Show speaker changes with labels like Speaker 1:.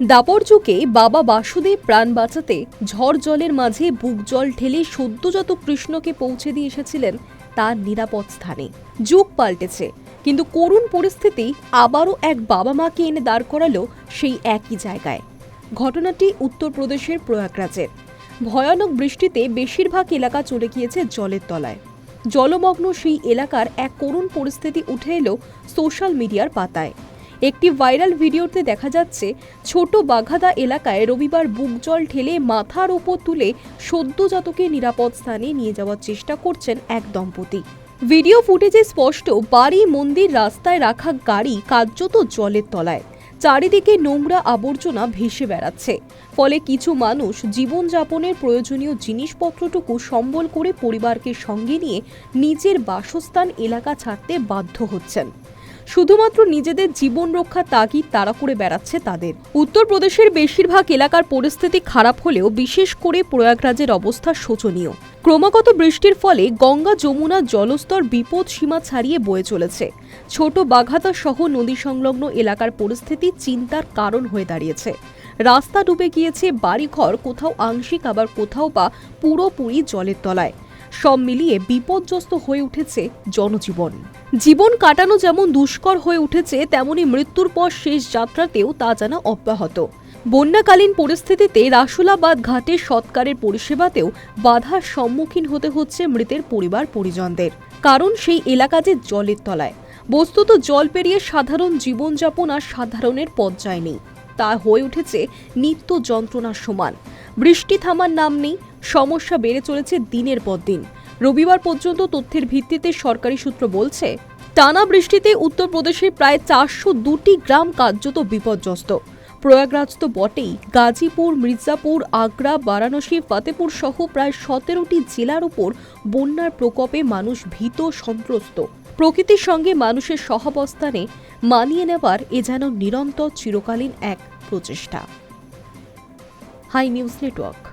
Speaker 1: দাপর যুগে বাবা বাসুদেব প্রাণ বাঁচাতে ঝড় জলের মাঝে বুক জল ঠেলে সদ্যজাত কৃষ্ণকে পৌঁছে দিয়ে এসেছিলেন তার নিরাপদ স্থানে। যুগ পাল্টেছে, কিন্তু করুণ পরিস্থিতি আবারও এক বাবা মাকে এনে দাঁড় করালো সেই একই জায়গায়। ঘটনাটি উত্তরপ্রদেশের প্রয়াগরাজের। ভয়ানক বৃষ্টিতে বেশিরভাগ এলাকা চলে গিয়েছে জলের তলায়। জলমগ্ন সেই এলাকার এক করুণ পরিস্থিতি উঠে এলো সোশ্যাল মিডিয়ার পাতায়। একটি ভাইরাল ভিডিওতে দেখা যাচ্ছে, ছোট বাঘাদা এলাকায় রবিবার বুক জল ঠেলে মাথার ওপর তুলে সদ্যজাতকে নিরাপদ স্থানে নিয়ে যাওয়ার চেষ্টা করছেন এক দম্পতি। ভিডিও ফুটেজে স্পষ্ট, বাড়ি, মন্দির রাস্তায় রাখা গাড়ি কার্যত জলের তলায়। চারিদিকে নোংরা আবর্জনা ভেসে বেড়াচ্ছে। ফলে কিছু মানুষ জীবনযাপনের প্রয়োজনীয় জিনিসপত্রটুকু সম্বল করে পরিবারকে সঙ্গে নিয়ে নিজের বাসস্থান এলাকা ছাড়তে বাধ্য হচ্ছেন। শুধুমাত্র নিজেদের জীবন রক্ষা তাগিদ তাড়া করে বেড়াচ্ছে তাদের। উত্তরপ্রদেশের বেশিরভাগ এলাকার পরিস্থিতি খারাপ হলেও বিশেষ করে প্রয়াগরাজের অবস্থা শোচনীয়। ক্রমাগত বৃষ্টির ফলে গঙ্গা যমুনা জলস্তর বিপদ সীমা ছাড়িয়ে বয়ে চলেছে। ছোট বাঘাতা সহ নদী সংলগ্ন এলাকার পরিস্থিতি চিন্তার কারণ হয়ে দাঁড়িয়েছে। রাস্তা ডুবে গিয়েছে বাড়িঘর, কোথাও আংশিক, আবার কোথাও বা পুরোপুরি জলের তলায়। সব মিলিয়ে বিপর্যস্ত হয়ে উঠেছে জনজীবন। জীবন কাটানো যেমন দুষ্কর হয়ে উঠেছে, তেমনি মৃত্যুর পর শেষ যাত্রাতেও তা যেন অব্যাহত। বন্যাকালীন পরিস্থিতিতে রাসুলাবাদ ঘাটে সৎকারের পরিষেবাতেও বাধার সম্মুখীন হতে হচ্ছে মৃতের পরিবার পরিজনদের। কারণ সেই এলাকা যে জলের তলায়। বস্তুত জল পেরিয়ে সাধারণ জীবনযাপন আর সাধারণের পর্যায় নেই। তা হয়ে উঠেছে নিত্য যন্ত্রণার সমান। বৃষ্টি থামার নাম নেই, সমস্যা বেড়ে চলেছে দিনের পর দিন। রবিবার পর্যন্ত তথ্যের ভিত্তিতে সরকারি সূত্র বলছে, টানা বৃষ্টিতে উত্তরপ্রদেশের প্রায় চারশো দুটি গ্রাম কার্যত বিপর্যস্ত। প্রয়াগরাজ তো বটেই। গাজীপুর, মির্জাপুর, আগ্রা, বারাণসী, ফতেপুর সহ প্রায় সতেরোটি জেলার উপর বন্যার প্রকোপে মানুষ ভীত, সন্ত্রস্ত। প্রকৃতির সঙ্গে মানুষের সহাবস্থানে মানিয়ে নেওয়ার এ যেন নিরন্তর চিরকালীন এক প্রচেষ্টা। High news network.